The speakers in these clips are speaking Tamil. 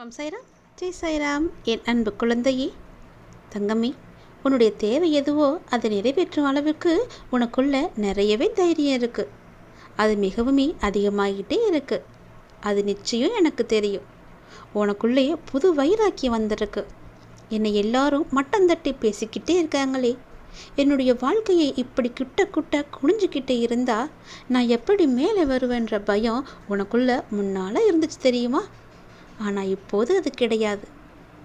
ஓம் சைராம் ஜெய் சைராம் என் அன்பு குழந்தையே தங்கமே உன்னுடைய தேவை எதுவோ அதை நிறைவேற்றும் அளவுக்கு உனக்குள்ள நிறையவே தைரியம் இருக்கு. அது மிகவுமே அதிகமாகிட்டே இருக்கு. அது நிச்சயம் எனக்கு தெரியும். உனக்குள்ளே புது வைராக்கியம் வந்திருக்கு. என்னை எல்லாரும் மட்டம் தட்டி பேசிக்கிட்டே இருக்காங்களே. என்னுடைய வாழ்க்கையை இப்படி கிட்ட குட்ட குனிஞ்சுக்கிட்டே இருந்தா நான் எப்படி மேலே வருவேன்ற பயம் உனக்குள்ள முன்னால் இருந்துச்சு தெரியுமா? ஆனால் இப்போது அது கிடையாது.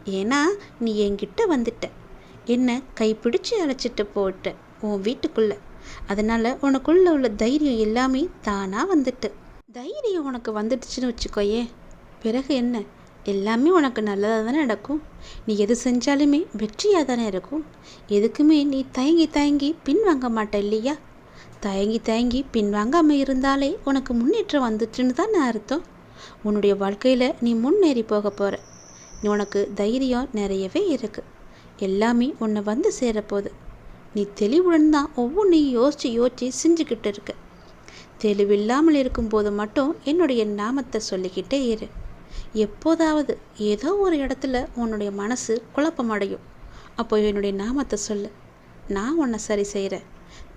ஏன்னா நீ என்கிட்ட வந்துட்ட. என்னை கைப்பிடிச்சு அழைச்சிட்டு போட்ட உன் வீட்டுக்குள்ளே. அதனால் உனக்குள்ளே உள்ள தைரியம் எல்லாமே தானாக வந்துட்டு. தைரியம் உனக்கு வந்துடுச்சுன்னு வச்சுக்கோயே. பிறகு என்ன? எல்லாமே உனக்கு நல்லதாக தானே நடக்கும். நீ எது செஞ்சாலுமே வெற்றியாக தானே இருக்கும். எதுக்குமே நீ தயங்கி தயங்கி பின் வாங்க மாட்ட இல்லையா? தயங்கி தயங்கி பின் வாங்காமல் இருந்தாலே உனக்கு முன்னேற்றம் வந்துச்சுன்னு தான் அர்த்தம். உன்னுடைய வாழ்க்கையில் நீ முன்னேறி போக போகிற நீ உனக்கு தைரியம் நிறையவே இருக்குது எல்லாமே உன்னை வந்து சேரப்போகுது. நீ தெளிவுடன் தான் ஒவ்வொன்றையும் யோசித்து யோசித்து செஞ்சுக்கிட்டு இருக்க. தெளிவில்லாமல் இருக்கும்போது மட்டும் என்னுடைய நாமத்தை சொல்லிக்கிட்டே இரு. எப்போதாவது ஏதோ ஒரு இடத்துல உன்னுடைய மனசு குழப்பமடையும். அப்போ என்னுடைய நாமத்தை சொல்லு. நான் உன்னை சரி செய்கிறேன்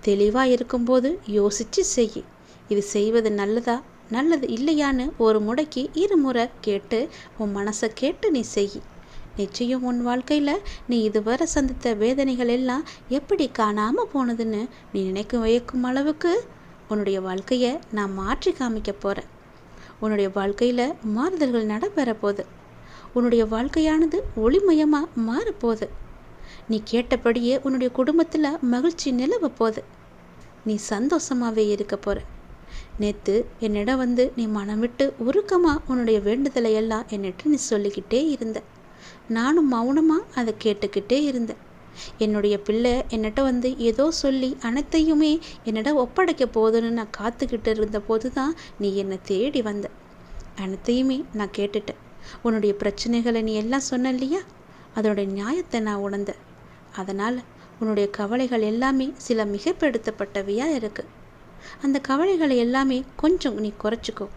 தெளிவாக இருக்கும்போது யோசித்து செய். இது செய்வது நல்லதா? நல்லது இல்லையான்னு ஒரு முறைக்கு இருமுறை கேட்டு உன் மனசை கேட்டு நீ செய். நிச்சயம் உன் வாழ்க்கையில் நீ இதுவரை சந்தித்த வேதனைகள் எல்லாம் எப்படி காணாமல் போனதுன்னு நீ நினைக்கும் வைக்கும் அளவுக்கு உன்னுடைய வாழ்க்கையை நான் மாற்றி காமிக்க போகிறேன் உன்னுடைய வாழ்க்கையில் மாறுதல்கள் நடைபெற போகுது உன்னுடைய வாழ்க்கையானது ஒளிமயமாக மாறப்போகுது. நீ கேட்டபடியே உன்னுடைய குடும்பத்தில் மகிழ்ச்சி நிலவ போகுது நீ சந்தோஷமாகவே இருக்க போகிற நேற்று என்னிடம் வந்து நீ மனம் விட்டு உருக்கமாக உன்னுடைய வேண்டுதலை எல்லாம் என்னிட்ட நீ சொல்லிக்கிட்டே இருந்த. நானும் மௌனமாக அதை கேட்டுக்கிட்டே இருந்தேன் என்னுடைய பிள்ளை என்னிட்ட வந்து ஏதோ சொல்லி அனைத்தையுமே என்னிட ஒப்படைக்க போதுன்னு நான் காத்துக்கிட்டு இருந்த போது தான் நீ என்னை தேடி வந்த. அனைத்தையுமே நான் கேட்டுட்டேன். உன்னுடைய பிரச்சனைகளை நீ எல்லாம் சொன்ன இல்லையா அதனுடைய நியாயத்தை நான் உணர்ந்தேன். அதனால் உன்னுடைய கவலைகள் எல்லாமே சில மிகப்படுத்தப்பட்டவையாக இருக்குது அந்த கவலைகளை எல்லாமே கொஞ்சம் நீ குறைச்சிக்கோ.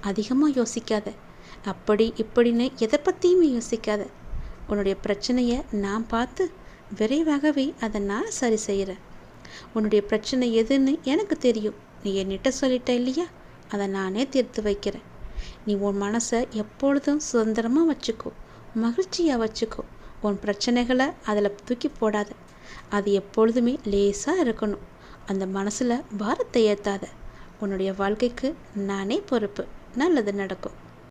அதிகமாக யோசிக்காத. அப்படி இப்படின்னு எதை பற்றியுமே யோசிக்காத. உன்னுடைய பிரச்சனையை நான் பார்த்து விரைவாகவே அதை நான் சரி செய்கிறேன் உன்னுடைய பிரச்சனை எதுன்னு எனக்கு தெரியும். நீ என்னிட்ட சொல்லிட்ட இல்லையா? அதை நானே தீர்த்து வைக்கிறேன். நீ உன் மனசை எப்பொழுதும் சுதந்திரமாக வச்சுக்கோ. மகிழ்ச்சியாக வச்சுக்கோ. உன் பிரச்சனைகளை அதில் தூக்கி போடாத. அது எப்பொழுதுமே லேசாக இருக்கணும். அந்த மனசில் பாரத்தை ஏற்றாத உன்னுடைய வாழ்க்கைக்கு நானே பொறுப்பு. நல்லது நடக்கும்.